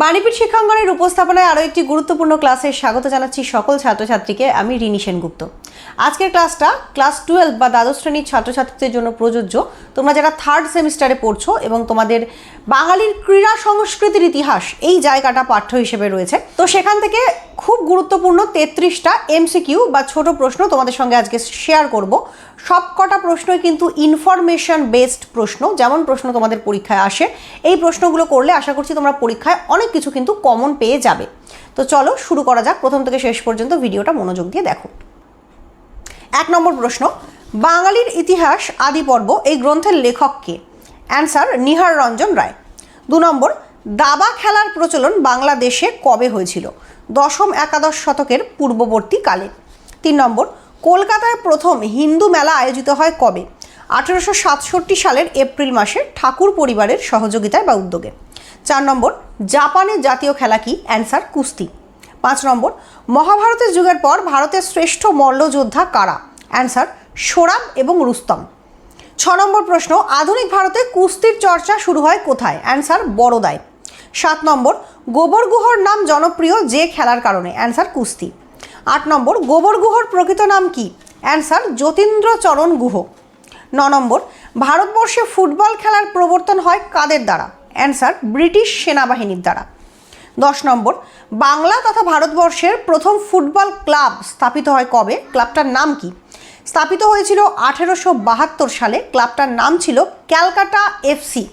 বাণীপীঠ শিক্ষাঙ্গনের উপস্থাপনায় আরও একটি গুরুত্বপূর্ণ ক্লাসে স্বাগত জানাচ্ছি সকল ছাত্রছাত্রীকে। আমি রিনি সেনগুপ্ত। আজকের ক্লাসটা ক্লাস টুয়েলভ বা দ্বাদশ শ্রেণির ছাত্রছাত্রীদের জন্য প্রযোজ্য। তোমরা যারা থার্ড সেমিস্টারে পড়ছো এবং তোমাদের বাঙালির ক্রীড়া সংস্কৃতির ইতিহাস এই জায়গাটা পাঠ্য হিসেবে রয়েছে, তো সেখান থেকে খুব গুরুত্বপূর্ণ তেত্রিশটা এমসিকিউ বা ছোট প্রশ্ন তোমাদের সঙ্গে আজকে শেয়ার করব। সব কটা প্রশ্নই কিন্তু ইনফরমেশন বেসড প্রশ্ন, যেমন প্রশ্ন তোমাদের পরীক্ষায় আসে। এই প্রশ্নগুলো করলে আশা করছি তোমরা পরীক্ষায় অনেক কিছু কিন্তু কমন পেয়ে যাবে। তো চলো শুরু করা যাক। প্রথম থেকে শেষ পর্যন্ত ভিডিওটা মনোযোগ দিয়ে দেখো। এক নম্বর প্রশ্ন, বাঙালির ইতিহাস আদি পর্ব এই গ্রন্থের লেখক কে? অ্যান্সার নিহার রঞ্জন রায়। দু নম্বর, দাবা খেলার প্রচলন বাংলাদেশে কবে হয়েছিল? দশম একাদশ শতকের পূর্ববর্তী কালে। তিন নম্বর, কলকাতায় প্রথম হিন্দু মেলা আয়োজিত হয় কবে? আঠেরোশো সাতষট্টি সালের এপ্রিল মাসে ঠাকুর পরিবারের সহযোগিতায় বা উদ্যোগে। চার নম্বর জাপানের জাতীয় খেলা কি? অ্যান্সার কুস্তি। পাঁচ নম্বর, মহাভারতের যুগের পর ভারতের শ্রেষ্ঠ মল্লযোদ্ধা কারা? অ্যান্সার সোরাব এবং রুস্তম। ছ নম্বর প্রশ্ন, আধুনিক ভারতে কুস্তির চর্চা শুরু হয় কোথায়? অ্যান্সার বড়োদায়। সাত নম্বর, গোবর গুহর নাম জনপ্রিয় যে খেলার কারণে? অ্যান্সার কুস্তি। আট নম্বর, গোবর গুহর প্রকৃত নাম কি? অ্যান্সার যতীন্দ্র চরণ গুহ। ন নম্বর, ভারতবর্ষে ফুটবল খেলার প্রবর্তন হয় কাদের দ্বারা? অ্যান্সার ব্রিটিশ সেনাবাহিনীর দ্বারা। দশ নম্বর, বাংলা তথা ভারতবর্ষের প্রথম ফুটবল ক্লাব স্থাপিত হয় কবে? ক্লাবটার নাম কি? স্থাপিত হয়েছিল আঠেরোশো বাহাত্তর সালে। ক্লাবটার নাম ছিল ক্যালকাটা এফসি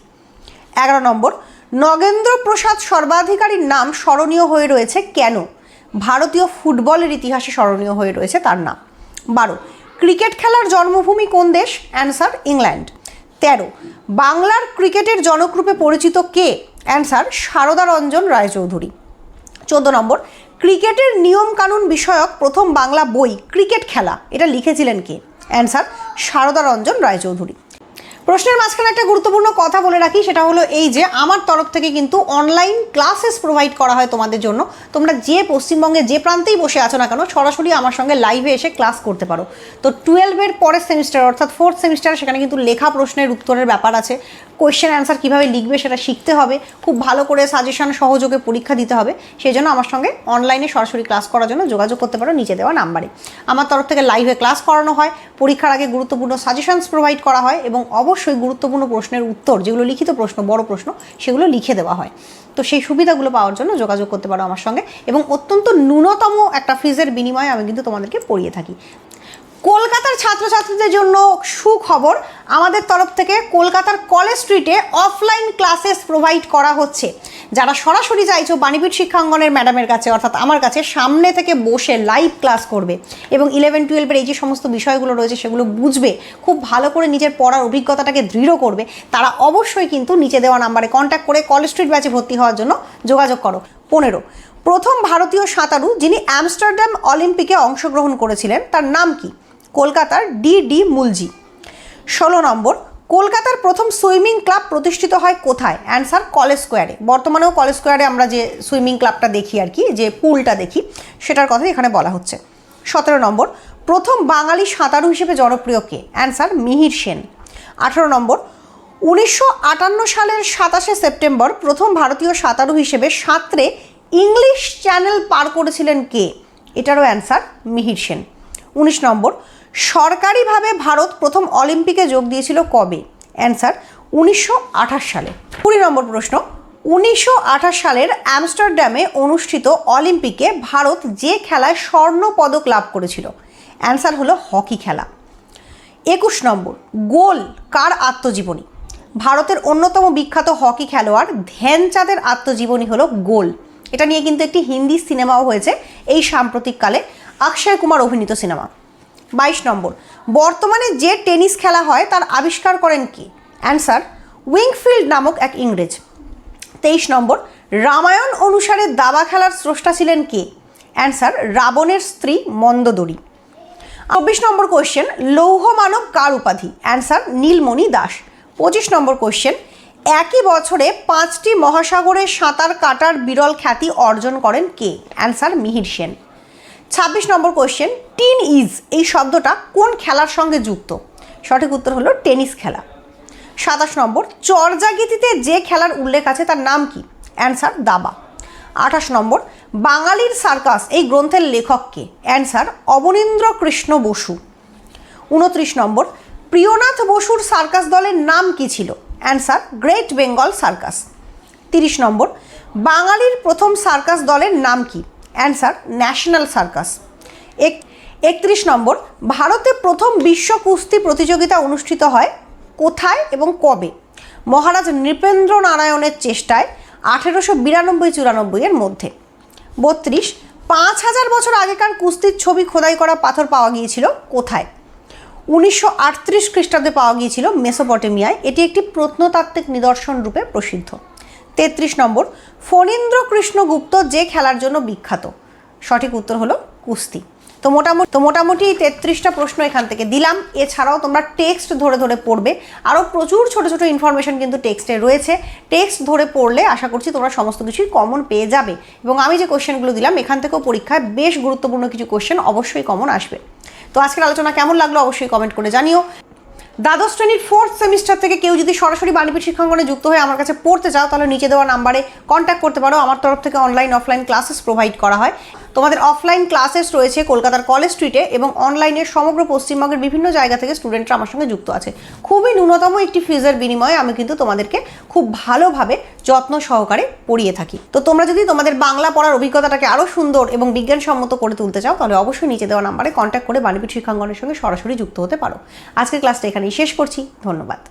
এগারো নম্বর নগেন্দ্র প্রসাদ সর্বাধিকারীর নাম স্মরণীয় হয়ে রয়েছে কেন? ভারতীয় ফুটবলের ইতিহাসে স্মরণীয় হয়ে রয়েছে তার নাম। বারো, ক্রিকেট খেলার জন্মভূমি কোন দেশ? Answer, England. তেরো, বাংলার ক্রিকেটের জনকরূপে পরিচিত কে? অ্যান্সার সারদা রঞ্জন রায়চৌধুরী। চোদ্দ নম্বর, ক্রিকেটের নিয়মকানুন বিষয়ক প্রথম বাংলা বই, ক্রিকেট খেলা, এটা লিখেছিলেন কে? অ্যান্সার সারদা রঞ্জন রায়চৌধুরী। প্রশ্নের মাঝখানে একটা গুরুত্বপূর্ণ কথা বলে রাখি, সেটা হলো এই যে আমার তরফ থেকে কিন্তু অনলাইন ক্লাসেস প্রোভাইড করা হয় তোমাদের জন্য। তোমরা যে পশ্চিমবঙ্গে যে প্রান্তেই বসে আছো না কেন, সরাসরি আমার সঙ্গে লাইভে এসে ক্লাস করতে পারো। তো টুয়েলভের পরের সেমিস্টার অর্থাৎ ফোর্থ সেমিস্টার সেখানে কিন্তু লেখা প্রশ্নের উত্তরের ব্যাপার আছে। কোয়েশ্চেন অ্যান্সার কীভাবে লিখবে সেটা শিখতে হবে। খুব ভালো করে সাজেশন সহযোগে পরীক্ষা দিতে হবে। সেই জন্য আমার সঙ্গে অনলাইনে সরাসরি ক্লাস করার জন্য যোগাযোগ করতে পারো নিচে দেওয়া নাম্বারে। আমার তরফ থেকে লাইভে ক্লাস করানো হয়। পরীক্ষার আগে গুরুত্বপূর্ণ সাজেশনস প্রোভাইড করা হয় এবং অবশ্যই গুরুত্বপূর্ণ প্রশ্নের উত্তর, যেগুলো লিখিত প্রশ্ন, বড় প্রশ্ন, সেগুলো লিখে দেওয়া হয়। তো সেই সুবিধাগুলো পাওয়ার জন্য যোগাযোগ করতে পারো আমার সঙ্গে। এবং অত্যন্ত ন্যূনতম একটা ফিজের বিনিময়ে আমি কিন্তু তোমাদেরকে পড়িয়ে থাকি। কলকাতার ছাত্রছাত্রীদের জন্য সুখবর, আমাদের তরফ থেকে কলকাতার কলেজ স্ট্রিটে অফলাইন ক্লাসেস প্রোভাইড করা হচ্ছে। যারা সরাসরি চাইছো বাণীপীঠ শিক্ষাঙ্গনের ম্যাডামের কাছে, অর্থাৎ আমার কাছে, সামনে থেকে বসে লাইভ ক্লাস করবে এবং ইলেভেন টুয়েলভের এই যে সমস্ত বিষয়গুলো রয়েছে সেগুলো বুঝবে, খুব ভালো করে নিজের পড়ার অভিজ্ঞতাটাকে দৃঢ় করবে, তারা অবশ্যই কিন্তু নিচে দেওয়া নাম্বারে কন্ট্যাক্ট করে কলেজ স্ট্রিট ব্যাচে ভর্তি হওয়ার জন্য যোগাযোগ করো। পনেরো, প্রথম ভারতীয় সাঁতারু যিনি অ্যামস্টারডাম অলিম্পিকে অংশগ্রহণ করেছিলেন, তার নাম কি? কলকাতার ডি ডি মুলজি। ষোলো নম্বর কলকাতার প্রথম সুইমিং ক্লাব প্রতিষ্ঠিত হয় কোথায়? অ্যান্সার কলেজ স্কোয়ারে। বর্তমানেও কলেজ স্কোয়ারে আমরা যে সুইমিং ক্লাবটা দেখি আর কি, যে পুলটা দেখি, সেটার কথা এখানে বলা হচ্ছে। সতেরো নম্বর, প্রথম বাঙালি সাঁতারু হিসেবে জনপ্রিয় কে? অ্যান্সার মিহির সেন। আঠারো নম্বর, উনিশশো আটান্ন সালের সাতাশে সেপ্টেম্বর প্রথম ভারতীয় সাঁতারু হিসেবে সাঁতরে ইংলিশ চ্যানেল পার করেছিলেন কে? এটারও অ্যান্সার মিহির সেন। উনিশ নম্বর সরকারিভাবে ভারত প্রথম অলিম্পিকে যোগ দিয়েছিল কবে? অ্যান্সার, উনিশশো আঠাশ সালে। কুড়ি নম্বর প্রশ্ন, উনিশশো আঠাশ সালের অ্যামস্টারডামে অনুষ্ঠিত অলিম্পিকে ভারত যে খেলায় স্বর্ণ পদক লাভ করেছিল? অ্যান্সার হলো হকি খেলা। একুশ নম্বর, গোল কার আত্মজীবনী? ভারতের অন্যতম বিখ্যাত হকি খেলোয়াড় ধ্যানচাঁদের আত্মজীবনী হলো গোল। এটা নিয়ে কিন্তু একটি হিন্দি সিনেমাও হয়েছে, এই সাম্প্রতিককালে। অক্ষয় কুমার অভিনীত সিনেমা। বাইশ নম্বর। বর্তমানে যে টেনিস খেলা হয়, তার আবিষ্কার করেন কি? অ্যান্সার উইংফিল্ড নামক এক ইংরেজ। তেইশ নম্বর, রামায়ণ অনুসারে দাবা খেলার স্রষ্টা ছিলেন কে? অ্যান্সার রাবণের স্ত্রী মন্দোদরী। চব্বিশ নম্বর কোয়েশ্চেন লৌহ মানব কার উপাধি? অ্যান্সার নীলমণি দাস। পঁচিশ নম্বর কোয়েশ্চেন একই বছরে পাঁচটি মহাসাগরে সাঁতার কাটার বিরল খ্যাতি অর্জন করেন কে? অ্যান্সার মিহির সেন। ছাব্বিশ নম্বর কোয়েশ্চেন টিন ইজ এই শব্দটা কোন খেলার সঙ্গে যুক্ত? সঠিক উত্তর হলো টেনিস খেলা। সাতাশ নম্বর, চর্যাগীতিতে যে খেলার উল্লেখ আছে তার নাম কি? অ্যান্সার দাবা। আঠাশ নম্বর, বাঙালির সার্কাস এই গ্রন্থের লেখককে অ্যান্সার অবনীন্দ্র কৃষ্ণ বসু। উনত্রিশ নম্বর, প্রিয়নাথ বসুর সার্কাস দলের নাম কি ছিল? অ্যান্সার গ্রেট বেঙ্গল সার্কাস তিরিশ নম্বর, বাঙালির প্রথম সার্কাস দলের নাম কি? Answer, national circus. এক, একত্রিশ নম্বর, ভারতে প্রথম বিশ্ব কুস্তি প্রতিযোগিতা অনুষ্ঠিত হয় কোথায় এবং কবে? মহারাজ নৃপেন্দ্র নারায়ণের চেষ্টায় আঠেরোশো বিরানব্বই চুরানব্বই এর মধ্যে। বত্রিশ, পাঁচ হাজার বছর আগেকার কুস্তির ছবি খোদাই করা পাথর পাওয়া গিয়েছিল কোথায়? উনিশশো আটত্রিশ খ্রিস্টাব্দে পাওয়া গিয়েছিল মেসোপটেমিয়ায়। এটি একটি প্রত্নতাত্ত্বিক নিদর্শন রূপে প্রসিদ্ধ। তেত্রিশ নম্বর ফণীন্দ্র কৃষ্ণ গুপ্ত যে খেলার জন্য বিখ্যাত। সঠিক উত্তর হলো কুস্তি। তো মোটামুটি তো মোটামুটি তেত্রিশটা প্রশ্ন এখান থেকে দিলাম। এছাড়াও তোমরা টেক্সট ধরে ধরে পড়বে। আরও প্রচুর ছোট ছোট ইনফরমেশন কিন্তু টেক্সটে রয়েছে। টেক্সট ধরে পড়লে আশা করছি তোমরা সমস্ত কিছুই কমন পেয়ে যাবে। এবং আমি যে কোশ্চেনগুলো দিলাম, এখান থেকেও পরীক্ষায় বেশ গুরুত্বপূর্ণ কিছু কোশ্চেন অবশ্যই কমন আসবে। তো আজকের আলোচনা কেমন লাগল অবশ্যই কমেন্ট করে জানিও। দ্বাদশ শ্রেণির ফোর্থ সেমিস্টার থেকে কেউ যদি সরাসরি বাণীপীঠ শিক্ষাঙ্গনে যুক্ত হয়ে আমার কাছে পড়তে চাও, তাহলে নিচে দেওয়া নাম্বারে কন্ট্যাক্ট করতে পারো। আমার তরফ থেকে অনলাইন অফলাইন ক্লাসেস প্রোভাইড করা হয়। তোমাদের অফলাইন ক্লাসেস রয়েছে কলকাতার কলেজ স্ট্রিটে এবং অনলাইনে সমগ্র পশ্চিমবঙ্গের বিভিন্ন জায়গা থেকে স্টুডেন্টরা আমার সঙ্গে যুক্ত আছে। খুবই ন্যূনতম একটি ফিজের বিনিময়ে আমি কিন্তু তোমাদেরকে খুব ভালোভাবে যত্ন সহকারে পড়িয়ে থাকি। তো তোমরা যদি তোমাদের বাংলা পড়ার অভিজ্ঞতাটাকে আরও সুন্দর এবং বিজ্ঞানসম্মত করে তুলতে চাও, তাহলে অবশ্যই নিচে দেওয়া নাম্বারে কন্ট্যাক্ট করে বাণীপীঠ শিক্ষাঙ্গনের সঙ্গে সরাসরি যুক্ত হতে পারো। আজকের ক্লাসটা এখানেই শেষ করছি। ধন্যবাদ।